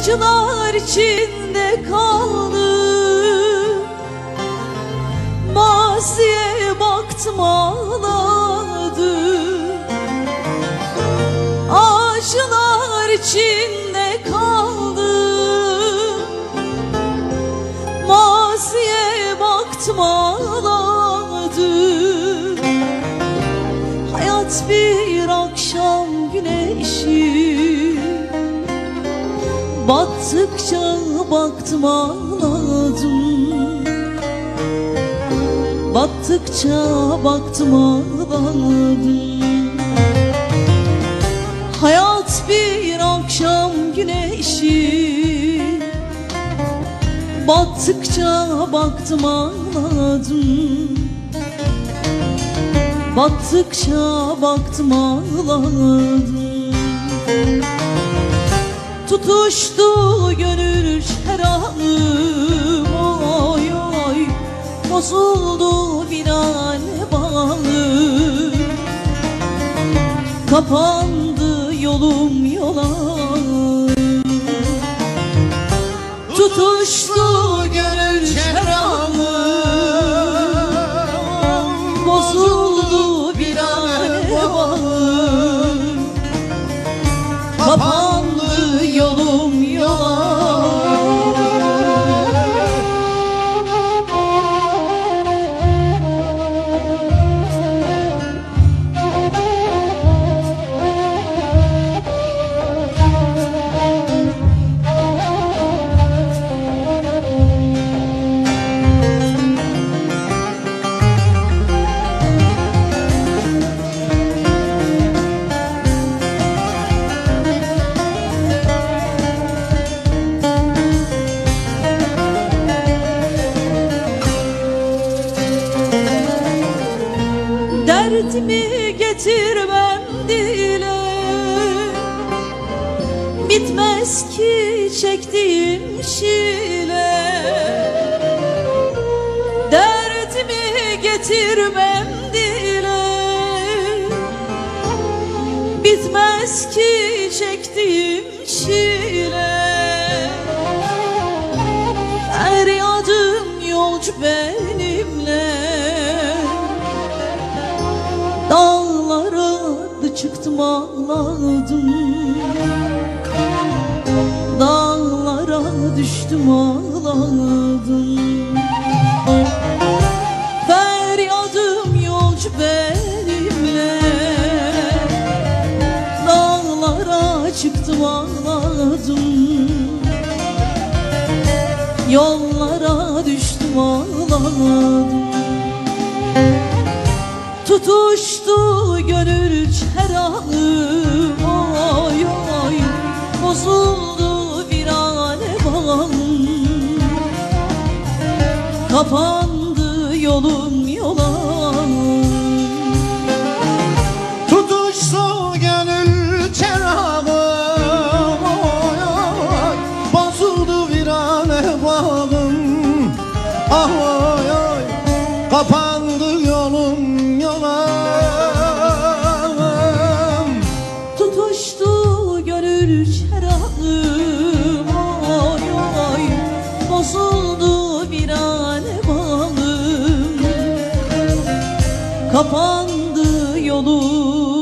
Acılar içinde kaldım. Maziye baktım ağladım. Acılar içinde kaldım. Maziye baktım ağladım. Hayat bir akşam güneşi Battıkça baktım ağladım. Battıkça baktım ağladım. Hayat bir akşam güneşi. Battıkça baktım ağladım. Battıkça baktım ağladım. Tutuştu gönül şerabım Oy oy Bozuldu virane bağım Kapandı yolum yola. Tutuştu gönül şerabım Bozuldu virane bağım Kapandı Derdimi getirmem dile. Bitmez ki çektiğim şile. Derdimi getirmem dile. Bitmez ki çektiğim şile. Feryadım yolcu benimle çıktım ağladım Dağlara düştüm ağladım Feryadım yolcu benimle. Dağlara çıktım ağladım Yollara düştüm ağladım Tutuştu gönül çerağım Oy oy Bozuldu virane bağım Kapandı yolum yola Tutuştu gönül çerağım oy, Bozuldu virane bağım Ah Kapandı kapandı yolum